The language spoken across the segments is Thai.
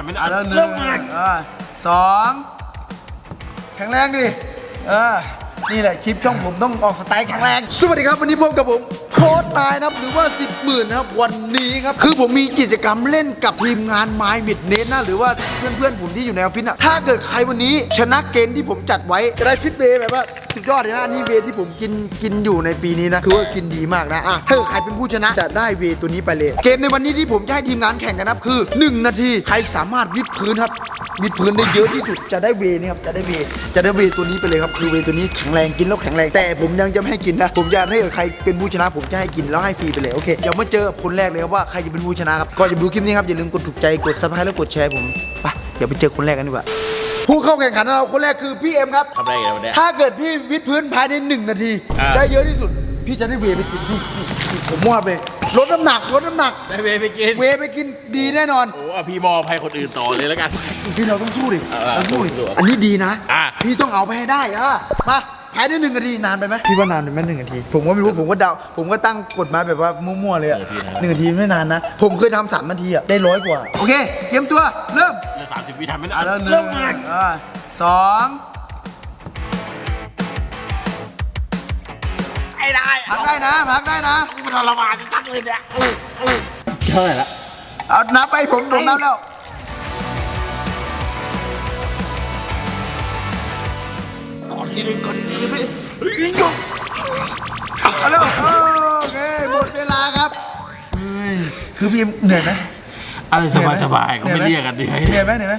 ทำไม่ได้อะแล้วหนึ่เริ่งมมาอ่าสองแข็งแรงดิเออนี่แหละคลิปช่องผมต้องออกสไตล์แข็งแรง สวัสดีครับวันนี้พบกับผมโค้ดนายนะครับหรือว่า 10หมื่นนะครับวันนี้ครับคือผมมีกิจกรรมเล่นกับทีมงานไม้มิดเนสนะหรือว่าเพื่อนๆผมที่อยู่ในออฟฟิศอะถ้าเกิดใครวันนี้ชนะเกมที่ผมจัดไว้จะได้ฟิตเดย์แบบว่า สุดยอดเลยนะอันนี่เวที่ผมกินกินอยู่ในปีนี้นะคือว่ากินดีมากนะอะถ้าเกิดใครเป็นผู้ชนะจะได้เวตัวนี้ไปเลย เกมในวันนี้ที่ผมจะให้ทีมงานแข่งกันนะครับคือ 1 นาทีใครสามารถวิดพื้นครับวิดพื้นได้เยอะที่สุดจะได้เวนี่ครับจะได้เวจะได้เวตัวนี้ไปเลยครับคือเวตัวนี้แข็งแรงกินแล้วแข็งแรงแต่ผมยังจะไม่ให้กินนะผมจะให้ใครเป็นผู้ชนะ ผมจะให้กินแล้วให้ฟรีไปเลยโอเคเดี๋ยวมาเจอกับคนแรกเลยครับว่าใครจะเป็นผู้ชนะครับก่อนจะดูคลิปนี้ครับอย่าลืมกดถูกใจกดซับสไครต์แล้วกดแชร์ผมไป ดี๋ยวไปเจอคนแรกกันดีกว่าผู้เข้าแข่งขันของเราคนแรกคือพี่เอ็มครับ ทำอะไรกันวันเนี้ยถ้าเกิดพี่วิดพื้นภายในหนึ่งนาที อ่า ได้เยอะที่สุด พี่จะได้เวย์ไปกินพี่พี่พี่ผมว่าไปลดน้ำหนักลดน้ำหนัก ได้เวย์ไปกิน เวย์ไปกินดีแน่นอน โอ้อะพี่มอบให้คนอื่นต่อเลยแล้วกัน พี่เราต้องสู้ดิเออเราสู้ดิสู้อันนี้ดีนะ อะ พี่ต้องเอาไปให้ได้อะมา ภายในหนึ่งนาทีนานไปไหมพี่ว่านานไปไหมหนึ่งนาที ผมก็ไม่รู้ผมก็เดาผมก็ตั้งกฎมาแบบว่ามั่วๆเลยอะหนึ่งนาทีไม่นานนะ ผมเคยทำสามนาทีอะได้ร้อยกว่า โอเคเตรียมตัวเริ่มเรื่องสามสิบวิทำไม่ได้อะแล้วหนึ่งเริ่มมาอะสองไอ้ได้พักได้นะพักได้นะมันทรมานจังเลยเนี่ยเท่าไหร่ละเอานับไปผมผมนับแล้ว ก่อนทีนึงก่อนทีนึงไม่เฮ้ยยกเอาเร็วโอเคหมดเวลาครับเฮ้ยคือพี่เหนื่อยไหมอะไรสบายสบายๆเขาไม่เรียกกันดิเหนื่อยไหมเหนื่อยไหม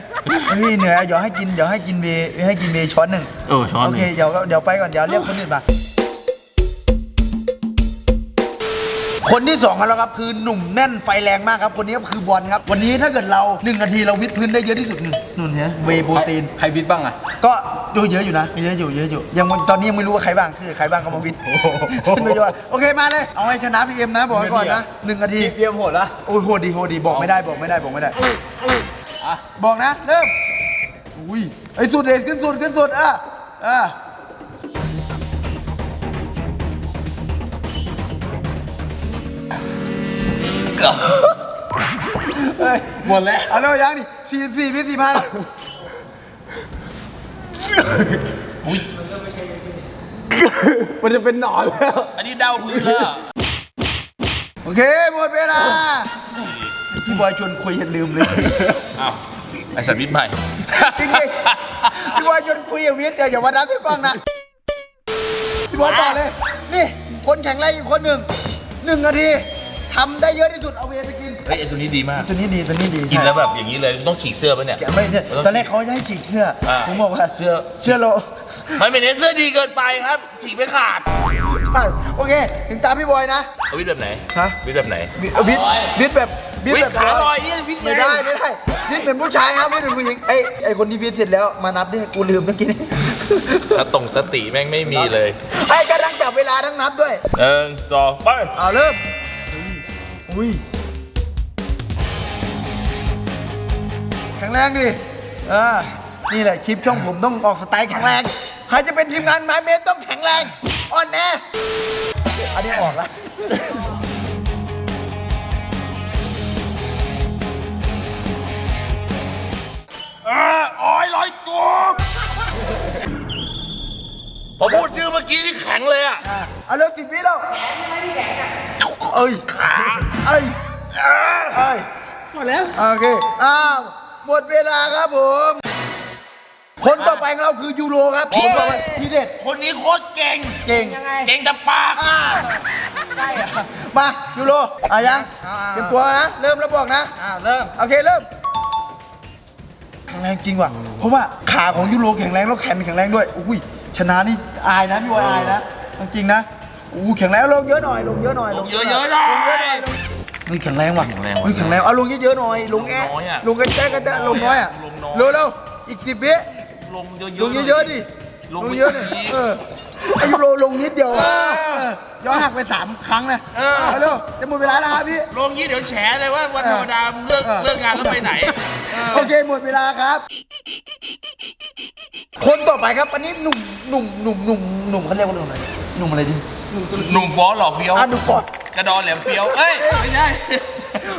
เฮ้ยเหนื่อยเดี๋ยวให้กินเดี๋ยวให้กินเบย์ให้กินเบย์ช้อนหนึ่งโอ้ช้อนหโอนึ่งเคเดี๋ยวเดี๋ยวไปก่อนเดี๋ยวเรียกคนอื่นมา คนที่สองของเราครับคือหนุ่มแน่นไฟแรงมากครับคนนี้ก็คือบอลครับ วันนี้ถ้าเกิดเราหนึ่งนาทีเราวิดพื้นได้เยอะที่สุดหนึ่งนู่นเนี่ยเวย์โปรตีนใครวิทย์บ้างอะก็ดูเยอะอยู่นะเยอะอยู่เยอะอยู่ยังตอนนี้ยังไม่รู้ว่าใครบ้างคือใครบ้างก็มาวิดขึ้นไปด้วยโอเคมาเลยเอาให้ชนะพี่เอ็มนะบอกไว้ก่อนนะหนึ่งนาทีเพียมโหดละโอ้ยโหดดีโหดดีบอกไม่ได้บอกไม่ได้บอกไม่ได้อะบอกนะเริ่มอุ้ยไอ้สุดเด็ดขึ้นสุดขึ้นสุดอะอะ หมดแล้ว เอาเร็วยังดิสี่สี่พิสี่พันมันจะเป็นหนอนแล้ว อันนี้เดาพื้นแล้ว โอเค หมดเวลาพี่บอยชวนคุยอย่าลืมเลยอ้าวไอ้สัตว์วิทย์ใหม่จริงๆพี่บอยชวนคุยอย่าวิทย์เดี๋ยวอย่ามาดับพี่กล้องนะพี่บอยต่อเลย นี่ คนแข็งแรงอีกคนหนึ่งหนึ่งนาที ทำได้เยอะที่สุดเอาเวรไปกิน เฮ้ยไอ้ตัวนี้ดีมาก ตัวนี้ดีตัวนี้ดีกินแล้วแบบอย่างนี้เลยต้องฉีกเสื้อปะเนี่ย แกะไม่เนี่ยตอนแรกเขาจะให้ฉีกเสื้ออ่าผมบอกว่าเสื้อเสื้อโลมันเป็นเสื้อดีเกินไปครับ ฉีกไม่ขาดใช่โอเค ถึงตามพี่บอยนะ เอาวิทย์แบบไหนฮะ วิทย์แบบไหน วิทวิทวิทแบบวิทวิทแบบย์ขาลอยยี่วิทย์ไม่ได้ไม่ได้วิทเป็นผู้ชายครับวิทเป็นผู้หญิงไอ้ไอ้คนที่วิทเสร็จแล้วมานับดิกูลืมเมื่อกี้นี่สตงสติแม่งไม่มีเลยไอ้กำลังจับเวลาทั้งนับด้วยหนึ่งสองไป เอาเริ่ม อุ้ยแข็งแรงดิเออนี่แหละคลิปช่องผมต้องออกสไตล์แข็งแรง ใครจะเป็นทีมงานไม้เมตรต้องแข็งแรงอ่อนแออันนี้ออกละเออโอ้ยลอยตัวผมพูดชื่อเมื่อกี้นี่แข็งเลยอะ อะเอาเริ่มสิบวิแล้ว แขนยังไม่ได้แข็งอะ เอ้ยขาเอ้ยเอ้ยหมดแล้ว โอเคอ้าวหมดเวลาครับผม คนต่อไปของเราคือยูโรครับคนต่อไปทีเด็ดคนนี้โคตรเก่ง เก่งเก่งแต่ปากมายูโรอะยังเตรียมตัวนะเริ่มแล้วบอกนะ อ่าเริ่ม โอเคเริ่มแข็งแรงจริงว่ะ เพราะว่าขาของยูโรแข็งแรงแล้วแขนแข็งแรงด้วย อุ้ยชนะนี่อายนะพี่วายอายนะจริงๆนะ อู้แข็งแรงลงเยอะหน่อยลงเยอะหน่อยลงเยอะๆหน่อย ลงเยอะหน่อยลงเฮ้ยแข็งแรงว่ะแข็งแรงว่ะเฮ้ยแข็งแรงเอาลงเยอะๆหน่อยลงแอะน้อยอะลงกระแจกระแจลงน้อยอะลงน้อย เร็วเร็วอีกสิบวิลงเยอะลงเยอะๆดิลงลงไปเยอะเลยอีกเออไอายุโรลงนิดเดียวอะเออย้อนหักไปสามครั้งนะเออาเร็วจะหมดเวลาแล้วครับพี่ ลงยี่เดี๋ยวแฉเลยว่าวันธรรมดามึงเลิกเออ เลิกงานแล้วไปไหนเออโอเคหมดเวลาครับ คนต่อไปครับอันนี้หนุ่มหนุ่มหนุ่มหนุ่มหนุ่มเขาเรียกว่าหนุ่มอะไรหนุ่มอะไรดีหนุ่มฟอหล่อเฟี้ยวอะหนุ่มฟอร์ดกระดอนแหลมเฟี้ยวเอ้ยไม่ใช่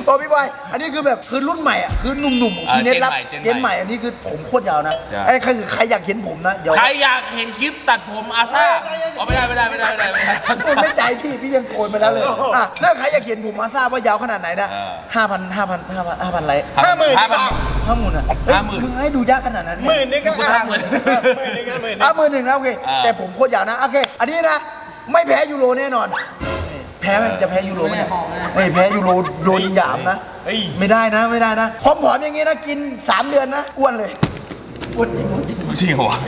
โอ้พี่บอย อันนี้คือแบบคือรุ่นใหม่อะคือหนุ่มๆของพี่เน็ตรับเจเจนนใหใหม่ม่ อันนี้คือผมโคตรยาวนะใช่ ไอ้ใครคือใครอยากเห็นผมนะเดี๋ยวใครอยากเห็นคลิปตัดผมอาซ่าเอาไม่ได้ไม่ได้ไม่ได้ไม่ได้ไม่ได้โอนไม่ใจพี่พี่ยังโกนไปแล้วเลยอะแล้วใครอยากเห็นผมมาทราบว่ายาวขนาดไหนนะเออ ห้าพันห้าพันห้าพันห้าพันไลค์ห้าหมื่น ห้าพัน ห้าหมื่นอะเอ้ยห้าหมื่น มึงให้ดูยากขนาดนั้นหมื่นนึงก็กูสร้างเลย หมื่นนึงก็หมื่นนึง อะหมื่นหนึ่งนะโอเค อ่าแต่ผมโคตรยาวนะ โอเค อันนี้นะ ไม่แพ้ยูโรแน่นอน แพ้ไหมจะแพ้ยูโรไหมเนี่ยไม่แพ้ยูโรโดนหยามนะเฮ้ยไม่ได้นะไม่ได้นะผอมๆอย่างงี้นะกิน 3 เดือนนะอ้วนเลยอ้วนจริงอ้วนจริง จริงเหรอวะ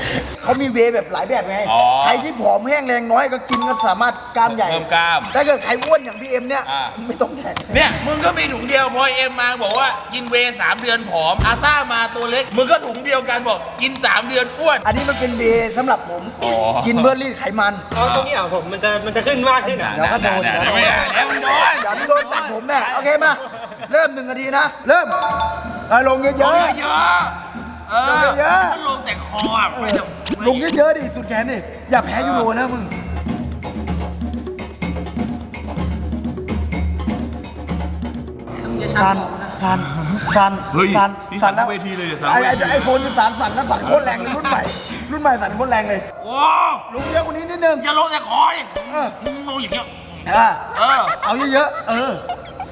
เขามีเวย์แบบหลายแบบไง อ๋อใครที่ผอมแห้งแรงน้อยก็กินก็สามารถกล้ามใหญ่เพิ่มกล้ามถ้าเกิดใครอ้วนอย่างพี่เอ็มเนี่ย อ่า ไม่ต้องแดกเนี่ยมึงก็มีถุงเดียวพอเอ็มมาบอกว่ากินเวย์สามเดือนผอม อาซ่ามาตัวเล็ก มึงก็ถุงเดียวกันบอกกินสามเดือนอ้วน อันนี้มันเป็นเวย์สำหรับผม อ๋อ กินเพื่อรีดไขมัน เอาตรงนี้อะผมมันจะมันจะขึ้นมากขึ้นอะ เดี๋ยวก็โดนได้ได้ได้ไม่ได้แล้วมึงโดนเดี๋ยวมึงโดนตัดผมแน่โอเคมา เริ่มหนึ่งนาทีนะ เริ่มเอาลงเยลงอะเยอะๆ เออลงเยอะๆมันลงแต่คออะไม่ต้องๆลงเยอะๆดิสุดแขนดิอย่าแพ้ยูโรนะมึงสันสันสันเฮ้ยสันนี่สั่นทั้งเวทีเลยเหรอสั่นทั้ไอ้งเวทีไอ้ไอโฟนสิบสามสั่นนะสั่นโคตรแรงเลยรุ่นใหม่รุ่นใหม่สั่นโคตรแรงเลยโอ้ลงเยอะกว่านี้นิดนึงอย่าลงแต่คอดิเออมึงลงอย่างเงี้ยอะเออเอาเยอะๆเออ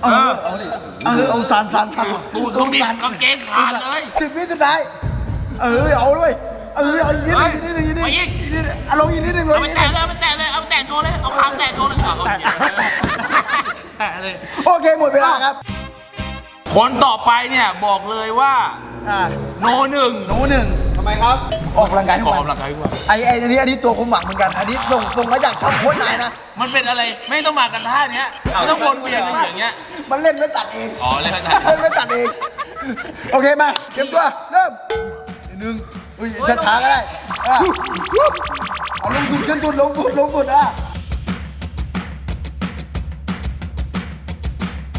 เออเอาดิเออเอาสันสันสันตูดเครื่องบินกางเกงขาดเลยสิบวิสุดท้าย เออเอาด้วยเออเอาอีกนิดนึงอีกนิดนึงอีกนิดนึงไปอีกนิดนึงเอาลงอีกนิดนึงลเอางไปอีกนิดแตะนึงเลยเอาไปแตะเลยเอาไปแตะโชว์เลยเอาคางแตะโชว์เลยเอาเอาแตะเลย โอเคหมดเวลาครับคนต่อไปเนี่ยบอกเลยว่าอ่าโนหนึ่งหนูหนึ่งทำไมครับ ออกกำลังกายทุกขอวันกำลังกายดีกว่าไอ้ไอ้อันนี้อันนี้ตัวความหวังเหมือนกันอันนี้ส่งส่งมาจากทำโค้ชนายนะมันเป็นอะไรไม่ต้องมากันท่าเนี้ยไม่ต้องวนเวียนกันอย่างเงี้ยมันเล่นไม่ตัดเอง อ๋อเล่นไม่ตัดเล่นไม่ตัดเองโอเคมาเตรียมตัวเริ่ม หนึ่งอุ้ยช้าๆก็ได้อะเอาลงสุดขึ้นสุดลงสุดลงสุดอะ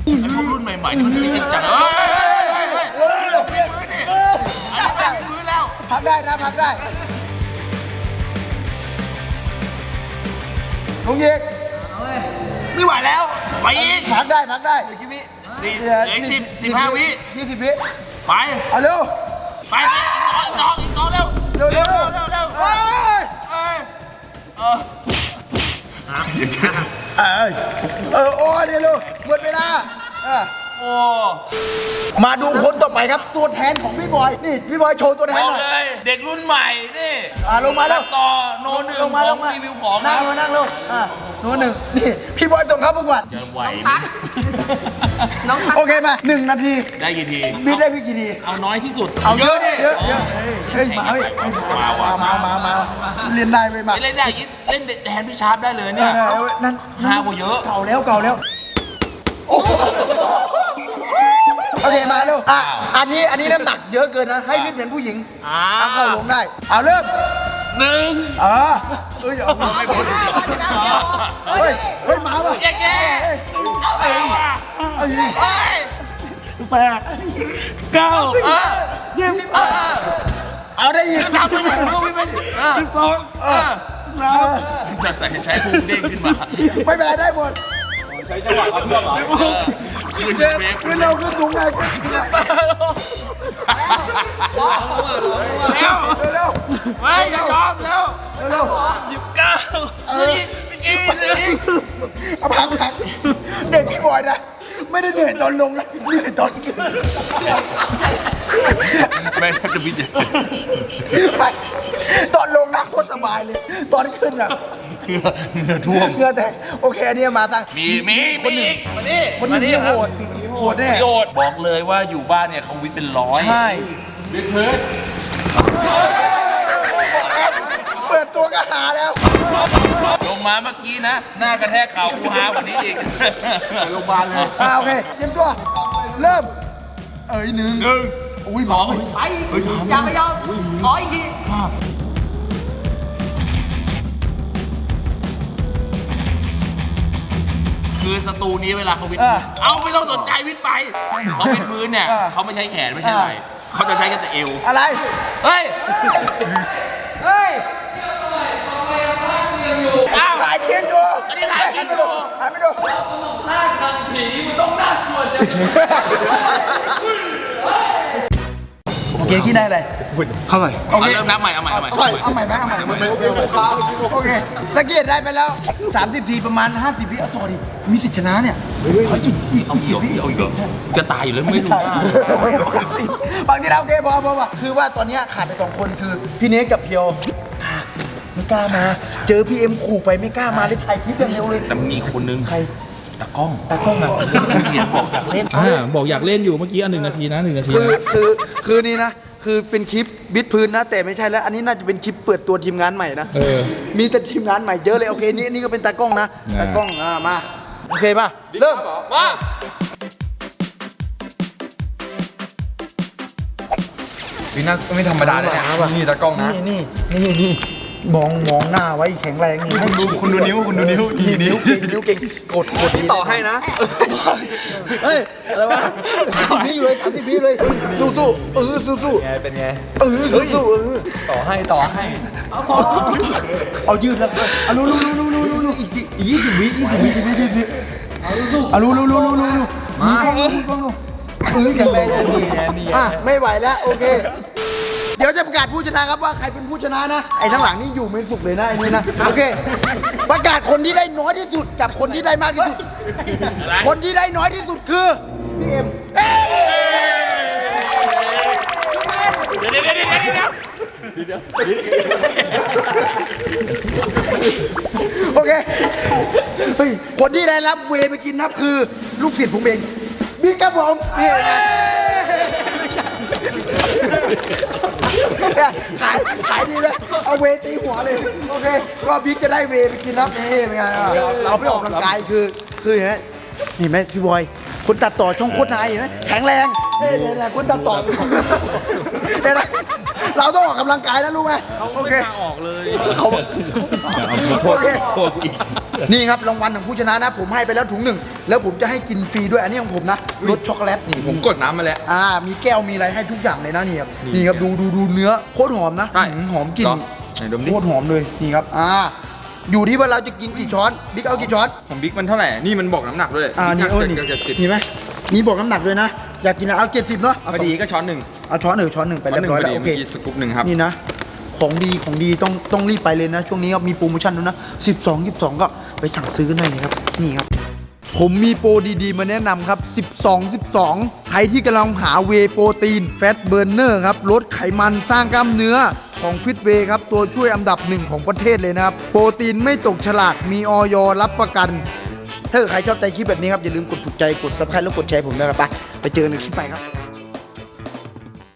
ไอ้พวกรุ่นใหม่ๆนี่มันจริงจังเฮ้ยเฮ้ยเฮ้ยเฮ้ยเออเอออันนี้ไม่มีพื้นแล้ว พักได้นะพักได้ลงยีกไม่ไหวแล้ว ไปอีกพักได้พักได้กี่วิสี่เหลืออีกสิบสิบห้าวิยี่สิบวิไป เอาเร็ว ไปไปอี กสองอีกสองอีกองเร็วเร็วเร็วเร็วเร็วเร็วเอ้ยเอ้ยเออเอ้ยเอโอ้เดี๋ยวเร็วหมดเวลาอะ โอ้ มาดูคนต่อไปครับตัวแทนของพี่บอย นี่พี่บอยโชว์ตัวแทบนอกหน่อยเลย เด็กรุ่นใหม่นี่อะลงมาแล้ว ต่อโนหนึ่งลงมาขลองงมารีวิวของนั่งลงนั่งลงอะโน้นหนึ่งนี่พี่บอยส่งเข้าประกวดจะไหวน้องทักโอเคมาหนึ่งนาทีได้กี่ที บิดได้พี่กี่ทีเอาน้อยที่สุด เอาเยอะดิ เยอะเยอะเฮ้ยเฮ้ยมาเฮ้ยเฮ้ยมามามามามาเรียนได้ไหมมาเล่นได้ยิเล่นแทนพี่ชาร์ปได้เลยเอเนี่ยอเออนั่นฮากว่าเยอะ เก่าแล้วเก่าแล้วโอ้โห โอเคมาเร็วอะอันนี้อันนี้น้ำหนักเยอะเกินนะ ให้พี่เป็นผู้หญิงเอาเข้าลงได้ เอาเริ่มหนึ่งเออเอ้ยเอาไม่พ้นเฮ้ยเฮ้ยมาว่ะแย่แย่เอ้ยเอ้ยเอ้ยแปดเก้าเออสิบเออเอาได้อีกทำไปเลยมือพี่ไปเออสิบสองเออเออจะใส่ใช้พุงเด้งขึ้นมา ไม่เป็นไรได้หมดเออ ขึ้นเวฟขึ้นเร็วขึ้นสูงเลยขึ้นสูงเลยเร็วเร็วเฮ้ยอย่ายอมเร็วเร็วสิบเก้าเออเอาพักพักเด็กพี่บอยนะไม่ได้เหนื่อยตอนลงนะเหนื่อยตอนขึ้นแม่จะบิดไปตอนลงนะโคตรสบายเลย ตอนขึ้นอะ เหงื่อท่วมเหงื่อแตกโอเคอันนี้มาตั้งมีมีมีอีกมานี่คนหนึ่งที่โหดโหดแน่โหดบอกเลยว่าอยู่บ้านเนี่ยเขาวิทย์เป็นร้อยใช่เปิดตัวก็หาแล้ว ลงมาเมื่อกี้นะ หน้ากระแทกเข่ากูหากว่านี้อีกโรงพยาบาลเลยอ่าโอเคเตรียมตัว เริ่ม เอ้ยหนึ่งหนึ่งอุ้ยหมอไปอย่าไปยอมขออีกที คือสตูนี้เวลาเขาวิทย์เอาไม่ต้องสนใจวิทย์ไปเขาวิทย์พื้นเนี่ยเขาไม่ใช้แขนไม่ใช่อะไรเขาจะใช้กันแต่เอว อะไร เฮ้ย เฮ้ยอ้าวถ่ายคลิปดูอันนี้ถ่ายคลิปอยู่ถ่ายไม่ดูโอเคกิ นได้อะไรเข้าไปโอเอาเคเริ่มนับใหม่เอาใหม่เอาใหม่เอาใหม่เอาใหม่ไหมเอาใหม่โอเคโอเคตะเกียบได้ไปแล้ว 30 ทีประมาณ 50วิเอาต่อดิมีสิทธิชนะเนี่ยเขาอีกอีกเอาอีกเหรอเอาอีกเหรอจะตายอยู่แล้วไม่รู้นะบางทีเราโอเคพอพอพอคือว่าตอนเนี้ยขาดไปสองคนคือพี่เนสกับเพียวไม่กล้ามา เจอพี่เอ็มขู่ไปไม่กล้ามาเลยถ่ายคลิปอย่างเดียวเลยแต่มีคนนึงใคร ตากล้องตากล้องอะเห็นบอกอยากเล่นอ่าบอกอยากเล่นอยู่เมื่อกี้อันหนึ่งนาทีนะหนึ่งนาทีคือนะคือคือนี่นะ คือเป็นคลิปบิดพื้นนะ แต่ไม่ใช่แล้ว อันนี้น่าจะเป็นคลิปเปิดตัวทีมงานใหม่นะ เออ มีแต่ทีมงานใหม่เยอะเลย โอเค นี่นี่ก็เป็นตากล้องนะอ่าตากล้องอ่ามา โอเคป่ะเริ่มมาวิน่าก็ไม่ธรรมดาเลยเนี่ยนี่ตากล้องนะ นี่นี่นี่นี่ มองมองหน้าไว้แข็งแรงนี่ให้ดูคุณดูนิ้วคุณดูนิ้วนี่นิ้วเก่งนิ้วเก่งกดกดต่อให้นะเฮ้ยอะไรวะสามสิบวิอยู่เลยสามสิบวิเลยสู้สู้เออสู้สู้ไงเป็นไงเออสู้สู้เออต่อให้ต่อให้เอายืดแล้วเอารู้รู้รู้รู้รู้รู้อีกอีกยี่สิบวิยี่สิบวิยี่สิบวิยี่สิบวิเอารู้รู้รู้รู้รู้รู้มามีกล้องดูเออแข็งแรงดีอะไม่ไหวแล้วโอเคเดี๋ยวจะประกาศผู้ชนะครับว่าใครเป็นผู้ชนะนะ ไอ้ทั้งหลังนี่อยู่ไม่สุขเลยนะไอ้นี่นะโอเค ประกาศคนที่ได้น้อยที่สุดกับคนที่ได้มากที่สุด คนที่ได้น้อยที่สุดคือพี่เอ็มเดี๋ยวเดี๋ยวเดี๋ยวเดี๋ยวเดี๋ยวโอเคเฮ้ยคนที่ได้รับเวย์ไปกินนับคือลูกศิษย์ผมเองบิ๊กครับผมเนี่ย ขายขายดีเลยเอาเวย์ตีหัวเลย โอเค ก็บิ๊กจะได้เวย์ไปกินนับนี่เป็นไงอะเราไปออกกำลังกายคือ คืออย่างเงี้ยนี่ไหมพี่บอย คนตัดต่อช่องโคตรนายเห็นไหมแข็งแรงเฮ้ยเนี่ยเนี่ยคนตัดต่อเนี่ยนะ เราต้องออกกำลังกายนะรู้ไหมโอเคออกเลยเขาโทษโอเคโทษกูอีก นี่ครับรางวัลของผู้ชนะนะ ผมให้ไปแล้วถุงหนึ่ง แล้วผมจะให้กินฟรีด้วยอันนี้ของผมนะรสช็อกโกแลตนี่ผมกดน้ำมาแล้ว อ่า มีแก้วมีอะไรให้ทุกอย่างเลยนะนี่ครับนี่ครับดูดูดูเนื้อโคตรหอมนะใช่อืมหอมกลิ่นลองไหนดมดิ โคตรหอมเลยนี่ครับอ่า อยู่ที่ว่าเราจะกินกี่ช้อนบิ๊กเอากี่ช้อน ของบิ๊กมันเท่าไหร่ นี่มันบอกน้ำหนักด้วยอ่านี่เออนี่เจ็ดสิบนี่ไหมนี่บอกน้ำหนักด้วยนะ อยากกินอะไรเอาเจ็ดสิบเนาะพอดีก็ช้อนหนึ่ง เอาช้อนหนึ่งช้อนหนึ่งไปช้อนเรียหนึ่บงร้อยพอแล้วดีโอเคเมื่อกี้สกู๊ปหนึ่งครับนี่นะ ของดีของดีต้องต้องรีบไปเลยนะ ช่วงนี้ครับมีโปรโมชั่นด้วยนะ12 22 ก็ไปสั่งซื้อกันได้เลยครับนี่ครับ ผมมีโปรดีๆ มาแนะนำครับ 12 12 ใครที่กำลังหาเวย์โปรตีนแฟตเบ r ร์เนอร์ครับลดไขมันสร้างกล้ามเนื้อของฟิตเวย์ครับ ตัวช่วยอันดับหนึ่งของประเทศเลยนะครับ โปรตีนไม่ตกฉลากมีออยรับประกัน ถ้าเกิดใครชอบใจคลิปแบบนี้ครับ อย่าลืมกดถูกใจกด subscribe แล้วกดแชร์ผมด้วยครับไปไปเจอกันในคลิปใหม่ครับ